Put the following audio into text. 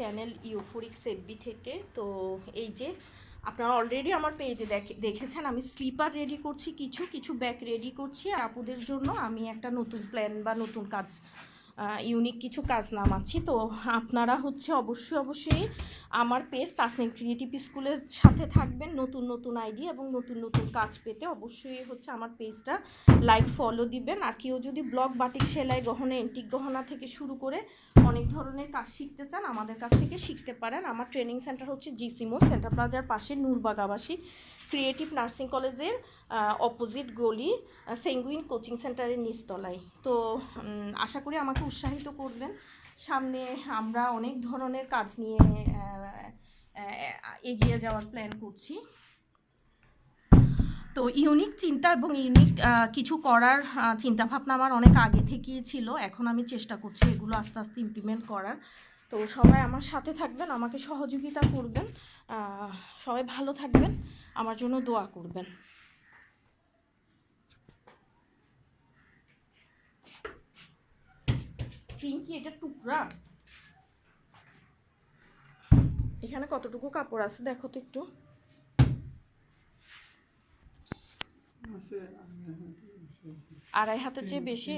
Channel euphoric সেববি থেকে, তো এই যে আপনারা অলরেডি আমার পেজে দেখেছেন, আমি স্লিপার রেডি করছি কিছু কিছু ব্যাগ রেডি করছি, আর আপুদের জন্য আমি একটা নতুন প্ল্যান বা নতুন কাজ ইউনিক কিছু কাজ নাম নামাচ্ছি তো আপনারা হচ্ছে অবশ্যই অবশ্যই আমার পেজ তাসনিম ক্রিয়েটিভ স্কুলের সাথে থাকবেন। নতুন নতুন আইডি এবং নতুন নতুন কাজ পেতে অবশ্যই হচ্ছে আমার পেজটা লাইক ফলো দিবেন। আর কেউ যদি ব্লগ বাটিক সেলাই, গহনা এন্টিক গহনা থেকে শুরু করে অনেক ধরনের কাজ শিখতে চান, আমাদের কাছ থেকে শিখতে পারেন। আমার ট্রেনিং সেন্টার হচ্ছে জিসিমো সেন্টার প্লাজার পাশে নূরবাগ আবাসিক ক্রিয়েটিভ নার্সিং কলেজের অপোজিট গলি সেঙ্গুইন কোচিং সেন্টারের নিচতলায়। তো আশা করি আমাকে উৎসাহিত করবেন। সামনে আমরা অনেক ধরনের কাজ নিয়ে এগিয়ে যাওয়ার প্ল্যান করছি। তো ইউনিক চিন্তা এবং ইউনিক কিছু করার চিন্তা ভাবনা আমার অনেক আগে থেকেই ছিল। এখন আমি চেষ্টা করছি এগুলো আস্তে আস্তে ইমপ্লিমেন্ট করার। তো সবাই আমার সাথে থাকবেন, আমাকে সহযোগিতা করবেন। সবাই ভালো থাকবেন। আমার জন্য দোয়া করবেন। পিঙ্কি এটা টুকরা। এখানে কতটুকু কাপড় আছে দেখো তো একটু। আড়াই হাতের চেয়ে বেশি।